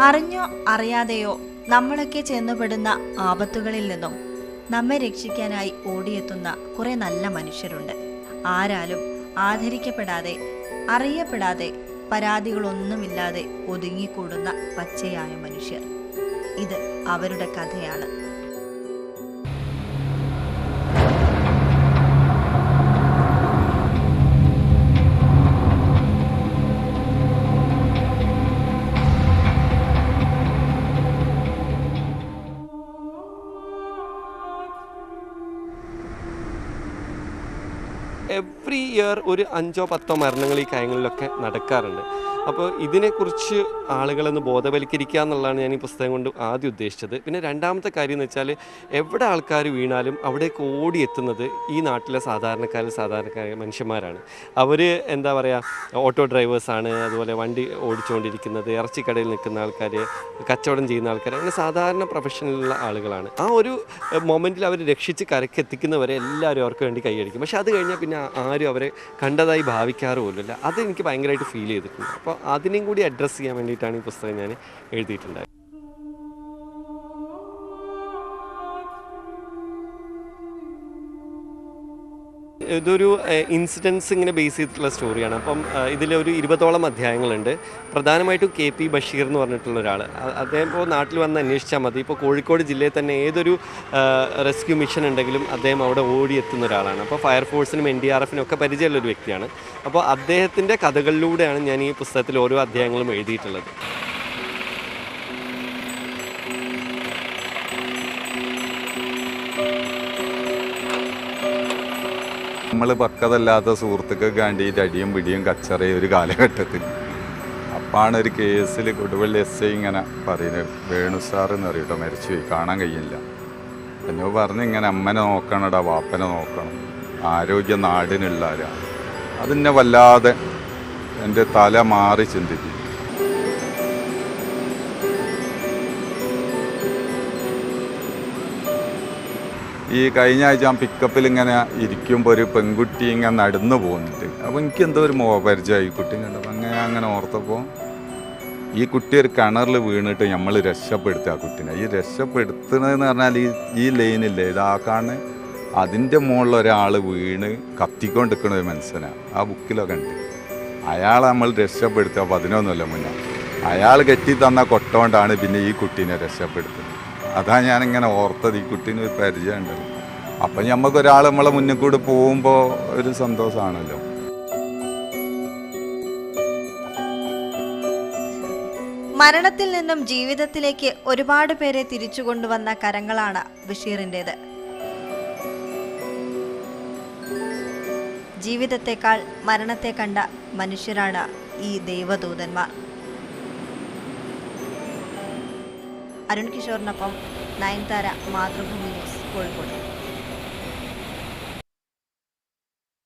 അറിഞ്ഞോ അറിയാതെയോ നമ്മളൊക്കെ ചെന്നുപെടുന്ന ആപത്തുകളിൽ നിന്നും നമ്മെ രക്ഷിക്കാനായി ഓടിയെത്തുന്ന കുറെ നല്ല മനുഷ്യരുണ്ട്. ആരാലും ആദരിക്കപ്പെടാതെ അറിയപ്പെടാതെ പരാതികളൊന്നുമില്ലാതെ ഒതുങ്ങിക്കൂടുന്ന പച്ചയായ മനുഷ്യർ. ഇത് അവരുടെ കഥയാണ്. എവ്രി ഇയർ ഒരു അഞ്ചോ പത്തോ മരണങ്ങൾ ഈ കാര്യങ്ങളിലൊക്കെ നടക്കാറുണ്ട്. അപ്പോൾ ഇതിനെക്കുറിച്ച് ആളുകളൊന്ന് ബോധവൽക്കരിക്കുക എന്നുള്ളതാണ് ഞാൻ ഈ പുസ്തകം കൊണ്ട് ആദ്യം ഉദ്ദേശിച്ചത്. പിന്നെ രണ്ടാമത്തെ കാര്യം എന്ന് വെച്ചാൽ എവിടെ ആൾക്കാർ വീണാലും അവിടേക്ക് ഓടിയെത്തുന്നത് ഈ നാട്ടിലെ സാധാരണക്കാർ സാധാരണക്കാരായ മനുഷ്യന്മാരാണ്. അവർ എന്താ പറയുക ഓട്ടോ ഡ്രൈവേഴ്സാണ് അതുപോലെ വണ്ടി ഓടിച്ചുകൊണ്ടിരിക്കുന്നത് ഇറച്ചിക്കടയിൽ നിൽക്കുന്ന ആൾക്കാർ കച്ചവടം ചെയ്യുന്ന ആൾക്കാർ അങ്ങനെ സാധാരണ പ്രൊഫഷനിലുള്ള ആളുകളാണ്. ആ ഒരു മൊമെന്റിൽ അവർ രക്ഷിച്ച് കരക്കെത്തിക്കുന്നവരെ എല്ലാവരും അവർക്ക് വേണ്ടി കൈയടിക്കും. പക്ഷേ അത് കഴിഞ്ഞാൽ പിന്നെ ആരും അവരെ കണ്ടതായി ഭാവിക്കാറ് പോലുമില്ല. അത് എനിക്ക് ഭയങ്കരമായിട്ട് ഫീൽ ചെയ്തിട്ടുണ്ട്. അപ്പോൾ അതിനെയും കൂടി അഡ്രസ്സ് ചെയ്യാൻ വേണ്ടിയിട്ടാണ് ഈ പുസ്തകം ഞാൻ എഴുതിയിട്ടുണ്ടായത് ഇതൊരു ഇൻസിഡൻസ് ഇങ്ങനെ ബേസ് ചെയ്തിട്ടുള്ള സ്റ്റോറിയാണ് അപ്പം ഇതിലൊരു ഇരുപതോളം അധ്യായങ്ങളുണ്ട്. പ്രധാനമായിട്ടും കെ പി ബഷീർ എന്ന് പറഞ്ഞിട്ടുള്ള ഒരാൾ അദ്ദേഹം ഇപ്പോൾ നാട്ടിൽ വന്ന് അന്വേഷിച്ചാൽ മതി. ഇപ്പോൾ കോഴിക്കോട് ജില്ലയിൽ തന്നെ ഏതൊരു റെസ്ക്യൂ മിഷൻ ഉണ്ടെങ്കിലും അദ്ദേഹം അവിടെ ഓടിയെത്തുന്ന ഒരാളാണ്. അപ്പോൾ ഫയർഫോഴ്സിനും എൻ ഡി ആർ എഫിനും ഒക്കെ പരിചയമുള്ള ഒരു വ്യക്തിയാണ്. അപ്പോൾ അദ്ദേഹത്തിന്റെ കഥകളിലൂടെയാണ് ഞാൻ ഈ പുസ്തകത്തിൽ ഓരോ അധ്യായങ്ങളും എഴുതിയിട്ടുള്ളത്. നമ്മൾ പക്കതല്ലാത്ത സുഹൃത്തുക്കൾക്ക് വേണ്ടിയിട്ട് അടിയും പിടിയും കച്ചറയും ഒരു കാലഘട്ടത്തിൽ. അപ്പാണ് ഒരു കേസിൽ കൊടുവള്ളി എസ് ഐ ഇങ്ങനെ പറയുന്നത്. വേണു സാർ എന്ന് പറയട്ടോ മരിച്ചു പോയി കാണാൻ കഴിയില്ല. എന്നോ പറഞ്ഞ് ഇങ്ങനെ അമ്മനെ നോക്കണടാ വാപ്പനെ നോക്കണം. ആരോഗ്യ നാടിനുള്ള ആരാണ് അതിനെ വല്ലാതെ എന്റെ തല മാറി ചിന്തിക്കും ഈ കഴിഞ്ഞ ആഴ്ച ഞാൻ പിക്കപ്പിൽ ഇങ്ങനെ ഇരിക്കുമ്പോൾ ഒരു പെൺകുട്ടി ഇങ്ങനെ നടന്നു പോകുന്നുണ്ട് അപ്പോൾ എനിക്ക് എന്തോ ഒരു മോ പരിചയമായി കുട്ടി. കണ്ടപ്പോൾ അങ്ങനെ അങ്ങനെ ഓർത്തപ്പോൾ ഈ കുട്ടി ഒരു കിണറിൽ വീണിട്ട് നമ്മൾ രക്ഷപ്പെടുത്തുക ആ കുട്ടീനെ. ഈ രക്ഷപ്പെടുത്തുന്നതെന്ന് പറഞ്ഞാൽ ഈ ഈ ലൈനില്ലേ ഇതാക്കാണ് അതിന്റെ മുകളിൽ ഒരാൾ വീണ് കത്തിക്കൊണ്ടിരിക്കുന്ന ഒരു മനുഷ്യനാണ് ആ ബുക്കിലൊക്കെ ഉണ്ട്. അയാളെ നമ്മൾ രക്ഷപ്പെടുത്തുക പതിനൊന്നുമല്ല മുന്നേ. അയാൾ കെട്ടി തന്ന കൊട്ടോണ്ടാണ് പിന്നെ ഈ കുട്ടീനെ രക്ഷപ്പെടുത്തുന്നത്. അതാ ഞാനിങ്ങനെ ഓർത്തത് ഈ കുട്ടീനെ ഒരു പരിചയമുണ്ടല്ലോ അപ്പം നമുക്ക് ഒരാൾ നമ്മളെ മുന്നിൽ കൂടി പോകുമ്പോൾ ഒരു സന്തോഷമാണല്ലോ. മരണത്തിൽ നിന്നും ജീവിതത്തിലേക്ക് ഒരുപാട് പേരെ തിരിച്ചു കൊണ്ടുവന്ന കരങ്ങളാണ് ബഷീറിന്റെത് ജീവിതത്തെക്കാൾ മരണത്തെ കണ്ട മനുഷ്യരാണ് ഈ ദൈവദൂതന്മാർ. അരുൺ കിഷോറിനൊപ്പം നയൻതാര മാതൃഭൂമി ന്യൂസ് കോഴിക്കോട്.